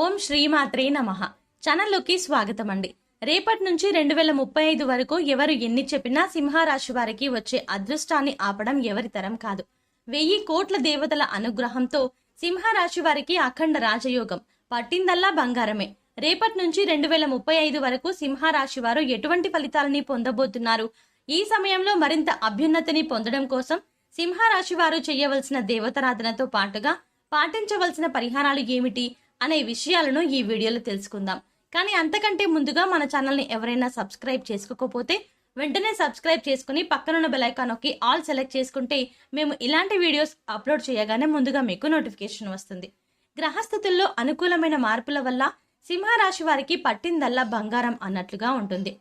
ఓం శ్రీమాత్రే నమ. ఛానల్లోకి స్వాగతం అండి రేపటి నుంచి రెండు వేల ముప్పై ఐదు వరకు ఎవరు ఎన్ని చెప్పినా సింహరాశి వారికి వచ్చే అదృష్టాన్ని ఆపడం ఎవరి తరం కాదు. వెయ్యి కోట్ల దేవతల అనుగ్రహంతో సింహరాశి వారికి అఖండ రాజయోగం. పట్టిందల్లా బంగారమే. రేపటి నుంచి రెండు వేల ముప్పై ఐదు వరకు సింహరాశి వారు ఎటువంటి ఫలితాలని పొందబోతున్నారు? ఈ సమయంలో మరింత అభ్యున్నతిని పొందడం కోసం సింహరాశి వారు చేయవలసిన దేవతారాధనతో పాటుగా పాటించవలసిన పరిహారాలు ఏమిటి? అనే విషయాలను ఈ వీడియోలో తెలుసుకుందాం. కానీ అంతకంటే ముందుగా మన ఛానల్ని ఎవరైనా సబ్స్క్రైబ్ చేసుకోకపోతే వెంటనే సబ్స్క్రైబ్ చేసుకుని పక్కనున్న బెలైకాన్ ఐకాన్ నొక్కి ఆల్ సెలెక్ట్ చేసుకుంటే మేము ఇలాంటి వీడియోస్ అప్లోడ్ చేయగానే ముందుగా మీకు నోటిఫికేషన్ వస్తుంది. గ్రహస్థితుల్లో అనుకూలమైన మార్పుల వల్ల సింహరాశి వారికి పట్టిందల్లా బంగారం అన్నట్లుగా ఉంటుంది.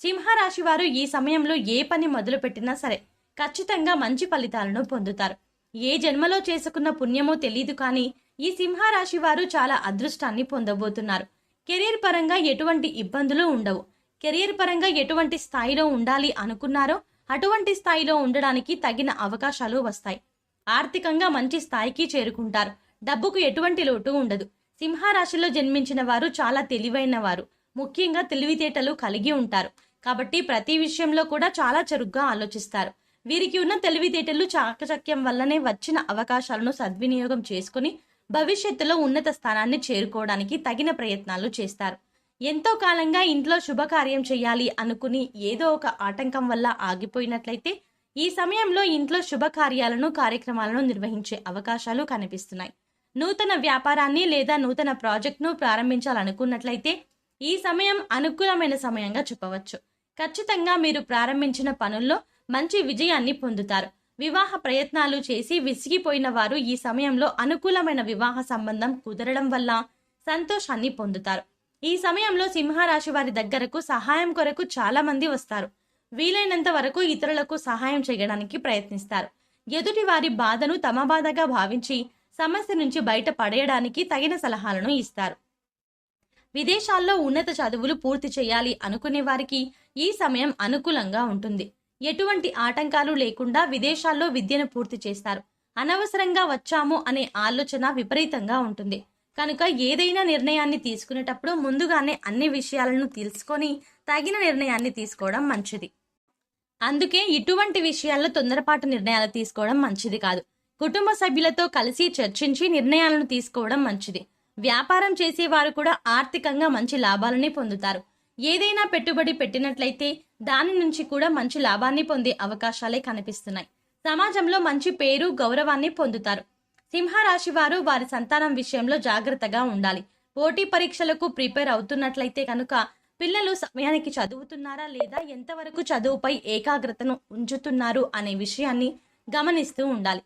సింహరాశి వారు ఈ సమయంలో ఏ పని మొదలు పెట్టినా సరే ఖచ్చితంగా మంచి ఫలితాలను పొందుతారు. ఏ జన్మలో చేసుకున్న పుణ్యమో తెలియదు కానీ ఈ సింహరాశి వారు చాలా అదృష్టాన్ని పొందబోతున్నారు. కెరీర్ పరంగా ఎటువంటి ఇబ్బందులు ఉండవు. కెరీర్ పరంగా ఎటువంటి స్థాయిలో ఉండాలి అనుకున్నారో అటువంటి స్థాయిలో ఉండడానికి తగిన అవకాశాలు వస్తాయి. ఆర్థికంగా మంచి స్థాయికి చేరుకుంటారు. డబ్బుకు ఎటువంటి లోటు ఉండదు. సింహరాశిలో జన్మించిన వారు చాలా తెలివైన వారు. ముఖ్యంగా తెలివితేటలు కలిగి ఉంటారు. కాబట్టి ప్రతి విషయంలో కూడా చాలా చురుగ్గా ఆలోచిస్తారు. వీరికి ఉన్న తెలివితేటలు చాకచక్యం వల్లనే వచ్చిన అవకాశాలను సద్వినియోగం చేసుకుని భవిష్యత్తులో ఉన్నత స్థానాన్ని చేరుకోవడానికి తగిన ప్రయత్నాలు చేస్తారు. ఎంతో కాలంగా ఇంట్లో శుభకార్యం చేయాలి అనుకుని ఏదో ఒక ఆటంకం వల్ల ఆగిపోయినట్లయితే ఈ సమయంలో ఇంట్లో శుభకార్యాలను కార్యక్రమాలను నిర్వహించే అవకాశాలు కనిపిస్తున్నాయి. నూతన వ్యాపారాన్ని లేదా నూతన ప్రాజెక్టును ప్రారంభించాలనుకున్నట్లయితే ఈ సమయం అనుకూలమైన సమయంగా చెప్పవచ్చు. ఖచ్చితంగా మీరు ప్రారంభించిన పనుల్లో మంచి విజయాన్ని పొందుతారు. వివాహ ప్రయత్నాలు చేసి విసిగిపోయిన వారు ఈ సమయంలో అనుకూలమైన వివాహ సంబంధం కుదరడం వల్ల సంతోషాన్ని పొందుతారు. ఈ సమయంలో సింహరాశి వారి దగ్గరకు సహాయం కొరకు చాలా మంది వస్తారు. వీలైనంత వరకు ఇతరులకు సహాయం చేయడానికి ప్రయత్నిస్తారు. ఎదుటి వారి బాధను తమ బాధగా భావించి సమస్య నుంచి బయట పడేయడానికి తగిన సలహాలను ఇస్తారు. విదేశాల్లో ఉన్నత చదువులు పూర్తి చేయాలి అనుకునే వారికి ఈ సమయం అనుకూలంగా ఉంటుంది. ఎటువంటి ఆటంకాలు లేకుండా విదేశాల్లో విద్యను పూర్తి చేస్తారు. అనవసరంగా వచ్చాము అనే ఆలోచన విపరీతంగా ఉంటుంది. కనుక ఏదైనా నిర్ణయాన్ని తీసుకునేటప్పుడు ముందుగానే అన్ని విషయాలను తెలుసుకొని తగిన నిర్ణయాన్ని తీసుకోవడం మంచిది. అందుకే ఇటువంటి విషయాల్లో తొందరపాటు నిర్ణయాలు తీసుకోవడం మంచిది కాదు. కుటుంబ సభ్యులతో కలిసి చర్చించి నిర్ణయాలను తీసుకోవడం మంచిది. వ్యాపారం చేసేవారు కూడా ఆర్థికంగా మంచి లాభాలని పొందుతారు. ఏదైనా పెట్టుబడి పెట్టినట్లయితే దాని నుంచి కూడా మంచి లాభాన్ని పొందే అవకాశాలే కనిపిస్తున్నాయి. సమాజంలో మంచి పేరు గౌరవాన్ని పొందుతారు. సింహరాశి వారు వారి సంతానం విషయంలో జాగ్రత్తగా ఉండాలి. పోటీ పరీక్షలకు ప్రిపేర్ అవుతున్నట్లయితే కనుక పిల్లలు సమయానికి చదువుతున్నారా లేదా ఎంతవరకు చదువుపై ఏకాగ్రతను ఉంచుతున్నారు అనే విషయాన్ని గమనిస్తూ ఉండాలి.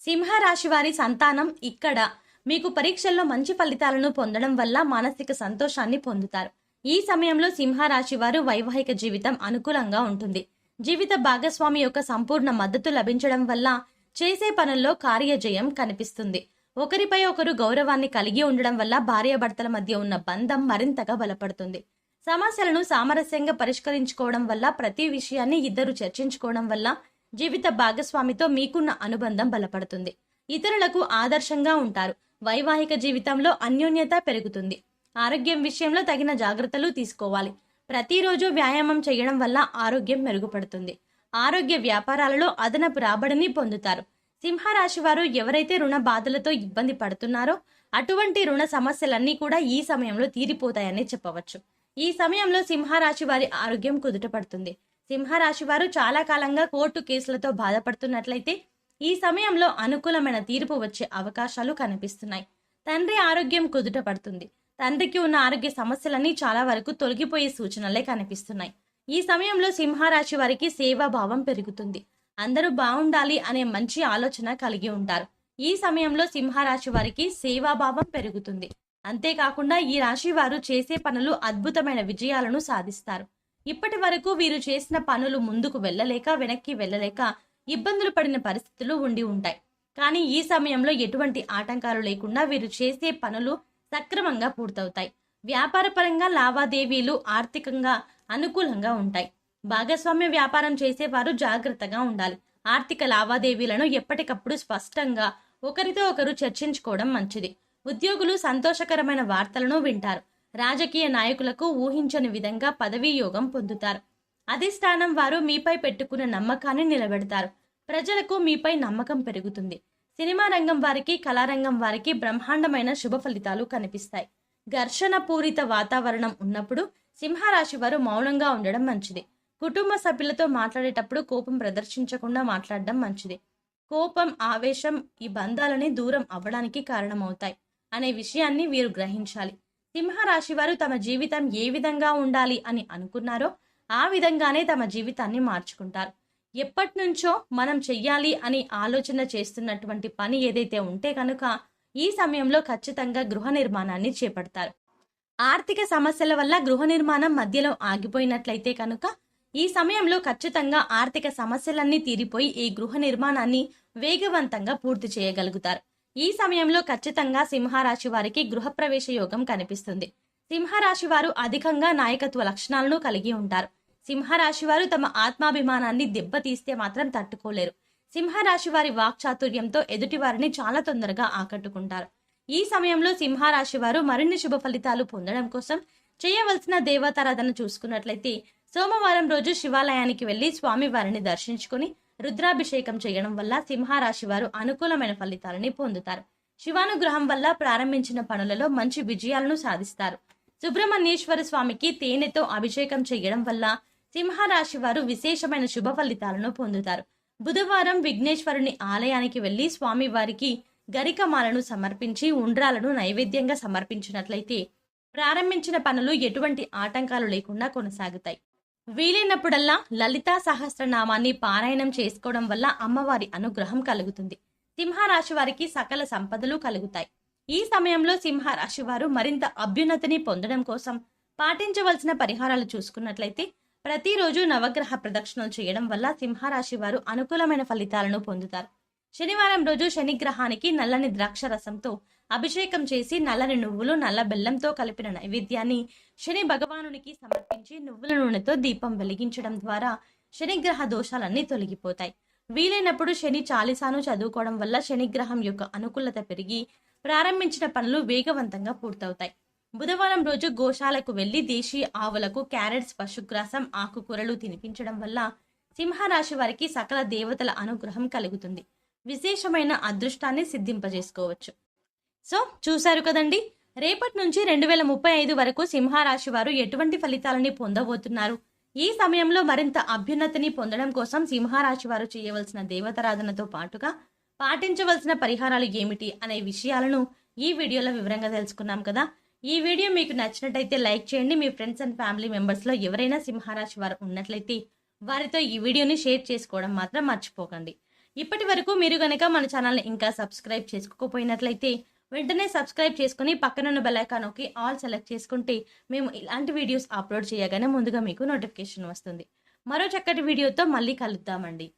సింహరాశి వారి సంతానం ఇక్కడ మీకు పరీక్షల్లో మంచి ఫలితాలను పొందడం వల్ల మానసిక సంతోషాన్ని పొందుతారు. ఈ సమయంలో సింహరాశి వారు వైవాహిక జీవితం అనుకూలంగా ఉంటుంది. జీవిత భాగస్వామి యొక్క సంపూర్ణ మద్దతు లభించడం వల్ల చేసే పనుల్లో కార్యజయం కనిపిస్తుంది. ఒకరిపై ఒకరు గౌరవాన్ని కలిగి ఉండడం వల్ల భార్యాభర్తల మధ్య ఉన్న బంధం మరింతగా బలపడుతుంది. సమస్యలను సామరస్యంగా పరిష్కరించుకోవడం వల్ల ప్రతి విషయాన్ని ఇద్దరు చర్చించుకోవడం వల్ల జీవిత భాగస్వామితో మీకున్న అనుబంధం బలపడుతుంది. ఇతరులకు ఆదర్శంగా ఉంటారు. వైవాహిక జీవితంలో అన్యోన్యత పెరుగుతుంది. ఆరోగ్యం విషయంలో తగిన జాగ్రత్తలు తీసుకోవాలి. ప్రతిరోజు వ్యాయామం చేయడం వల్ల ఆరోగ్యం మెరుగుపడుతుంది. ఆరోగ్య వ్యాపారాలలో అదనపు రాబడిని పొందుతారు. సింహరాశి వారు ఎవరైతే రుణ బాధలతో ఇబ్బంది పడుతున్నారో అటువంటి రుణ సమస్యలన్నీ కూడా ఈ సమయంలో తీరిపోతాయని చెప్పవచ్చు. ఈ సమయంలో సింహరాశి వారి ఆరోగ్యం కుదుటపడుతుంది సింహరాశి వారు చాలా కాలంగా కోర్టు కేసులతో బాధపడుతున్నట్లయితే ఈ సమయంలో అనుకూలమైన తీర్పు వచ్చే అవకాశాలు కనిపిస్తున్నాయి. తండ్రి ఆరోగ్యం కుదుట పడుతుంది. తండ్రికి ఉన్న ఆరోగ్య సమస్యలన్నీ చాలా వరకు తొలగిపోయే సూచనలే కనిపిస్తున్నాయి. ఈ సమయంలో సింహరాశి వారికి సేవాభావం పెరుగుతుంది. అందరూ బాగుండాలి అనే మంచి ఆలోచన కలిగి ఉంటారు. ఈ సమయంలో సింహరాశి వారికి సేవాభావం పెరుగుతుంది. అంతేకాకుండా ఈ రాశి వారు చేసే పనులు అద్భుతమైన విజయాలను సాధిస్తారు. ఇప్పటి వరకు వీరు చేసిన పనులు ముందుకు వెళ్ళలేక వెనక్కి వెళ్ళలేక ఇబ్బందులు పడిన పరిస్థితులు ఉండి ఉంటాయి. కానీ ఈ సమయంలో ఎటువంటి ఆటంకాలు లేకుండా వీరు చేసే పనులు సక్రమంగా పూర్తవుతాయి. వ్యాపారపరంగా లావాదేవీలు ఆర్థికంగా అనుకూలంగా ఉంటాయి. భాగస్వామ్య వ్యాపారం చేసేవారు జాగ్రత్తగా ఉండాలి. ఆర్థిక లావాదేవీలను ఎప్పటికప్పుడు స్పష్టంగా ఒకరితో ఒకరు చర్చించుకోవడం మంచిది. ఉద్యోగులు సంతోషకరమైన వార్తలను వింటారు. రాజకీయ నాయకులకు ఊహించని విధంగా పదవీ యోగం పొందుతారు. అధిష్టానం వారు మీపై పెట్టుకున్న నమ్మకాన్ని నిలబెడతారు. ప్రజలకు మీపై నమ్మకం పెరుగుతుంది. సినిమా రంగం వారికి కళారంగం వారికి బ్రహ్మాండమైన శుభ ఫలితాలు కనిపిస్తాయి. ఘర్షణ పూరిత వాతావరణం ఉన్నప్పుడు సింహరాశి వారు మౌనంగా ఉండడం మంచిది. కుటుంబ సభ్యులతో మాట్లాడేటప్పుడు కోపం ప్రదర్శించకుండా మాట్లాడడం మంచిది. కోపం ఆవేశం ఈ బంధాలని దూరం అవ్వడానికి కారణమవుతాయి అనే విషయాన్ని వీరు గ్రహించాలి. సింహరాశి వారు తమ జీవితం ఏ విధంగా ఉండాలి అని అనుకున్నారో ఆ విధంగానే తమ జీవితాన్ని మార్చుకుంటారు. ఎప్పటి నుంచో మనం చెయ్యాలి అని ఆలోచన చేస్తున్నటువంటి పని ఏదైతే ఉంటే కనుక ఈ సమయంలో ఖచ్చితంగా గృహ నిర్మాణాన్ని చేపడతారు. ఆర్థిక సమస్యల వల్ల గృహ నిర్మాణం మధ్యలో ఆగిపోయినట్లయితే కనుక ఈ సమయంలో ఖచ్చితంగా ఆర్థిక సమస్యలన్నీ తీరిపోయి ఈ గృహ నిర్మాణాన్ని వేగవంతంగా పూర్తి చేయగలుగుతారు. ఈ సమయంలో ఖచ్చితంగా సింహరాశి వారికి గృహప్రవేశ యోగం కనిపిస్తుంది. సింహరాశి వారు అధికంగా నాయకత్వ లక్షణాలను కలిగి ఉంటారు. సింహరాశి వారు తమ ఆత్మాభిమానాన్ని దెబ్బతీస్తే మాత్రం తట్టుకోలేరు. సింహరాశి వారి వాక్చాతుర్యంతో ఎదుటి వారిని చాలా తొందరగా ఆకట్టుకుంటారు. ఈ సమయంలో సింహరాశి వారు మరిన్ని శుభ ఫలితాలు పొందడం కోసం చేయవలసిన దేవతారాధన చూసుకున్నట్లయితే సోమవారం రోజు శివాలయానికి వెళ్ళి స్వామివారిని దర్శించుకుని రుద్రాభిషేకం చేయడం వల్ల సింహరాశి వారు అనుకూలమైన ఫలితాలని పొందుతారు. శివానుగ్రహం వల్ల ప్రారంభించిన పనులలో మంచి విజయాలను సాధిస్తారు. సుబ్రహ్మణ్యేశ్వర స్వామికి తేనెతో అభిషేకం చేయడం వల్ల సింహరాశి వారు విశేషమైన శుభ ఫలితాలను పొందుతారు. బుధవారం విఘ్నేశ్వరుని ఆలయానికి వెళ్ళి స్వామివారికి గరికమాలను సమర్పించి ఉండ్రాలను నైవేద్యంగా సమర్పించినట్లయితే ప్రారంభించిన పనులు ఎటువంటి ఆటంకాలు లేకుండా కొనసాగుతాయి. వీలైనప్పుడల్లా లలితా సహస్రనామాన్ని పారాయణం చేసుకోవడం వల్ల అమ్మవారి అనుగ్రహం కలుగుతుంది. సింహరాశి వారికి సకల సంపదలు కలుగుతాయి. ఈ సమయంలో సింహరాశి వారు మరింత అభ్యున్నతిని పొందడం కోసం పాటించవలసిన పరిహారాలు చూసుకున్నట్లయితే ప్రతిరోజు నవగ్రహ ప్రదక్షిణలు చేయడం వల్ల సింహరాశి వారు అనుకూలమైన ఫలితాలను పొందుతారు. శనివారం రోజు శనిగ్రహానికి నల్లని ద్రాక్ష రసంతో అభిషేకం చేసి నల్లని నువ్వులు నల్ల బెల్లంతో కలిపిన నైవేద్యాన్ని శని భగవానునికి సమర్పించి నువ్వుల నూనెతో దీపం వెలిగించడం ద్వారా శనిగ్రహ దోషాలన్నీ తొలగిపోతాయి. వీలైనప్పుడు శని చాలీసాను చదువుకోవడం వల్ల శనిగ్రహం యొక్క అనుకూలత పెరిగి ప్రారంభించిన పనులు వేగవంతంగా పూర్తవుతాయి. బుధవారం రోజు గోశాలకు వెళ్ళి దేశీయ ఆవులకు క్యారెట్స్ పశుగ్రాసం ఆకుకూరలు తినిపించడం వల్ల సింహరాశి వారికి సకల దేవతల అనుగ్రహం కలుగుతుంది. విశేషమైన అదృష్టాన్ని సిద్ధింపజేసుకోవచ్చు. సో చూశారు కదండి? రేపటి నుంచి రెండు వేల ముప్పై ఐదు వరకు సింహరాశి వారు ఎటువంటి ఫలితాలని పొందబోతున్నారు? ఈ సమయంలో మరింత అభ్యున్నతిని పొందడం కోసం సింహరాశి వారు చేయవలసిన దేవతారాధనతో పాటుగా పాటించవలసిన పరిహారాలు ఏమిటి అనే విషయాలను ఈ వీడియోలో వివరంగా తెలుసుకున్నాం కదా. ఈ వీడియో మీకు నచ్చినట్టయితే లైక్ చేయండి. మీ ఫ్రెండ్స్ అండ్ ఫ్యామిలీ మెంబర్స్లో ఎవరైనా సింహరాశి వారు ఉన్నట్లయితే వారితో ఈ వీడియోని షేర్ చేసుకోవడం మాత్రం మర్చిపోకండి. ఇప్పటి వరకు మీరు కనుక మన ఛానల్ని ఇంకా సబ్స్క్రైబ్ చేసుకోకపోయినట్లయితే వెంటనే సబ్స్క్రైబ్ చేసుకుని పక్కనున్న బెల్ ఆల్ సెలెక్ట్ చేసుకుంటే మేము ఇలాంటి వీడియోస్ అప్లోడ్ చేయగానే ముందుగా మీకు నోటిఫికేషన్ వస్తుంది. మరో చక్కటి వీడియోతో మళ్ళీ కలుద్దామండి.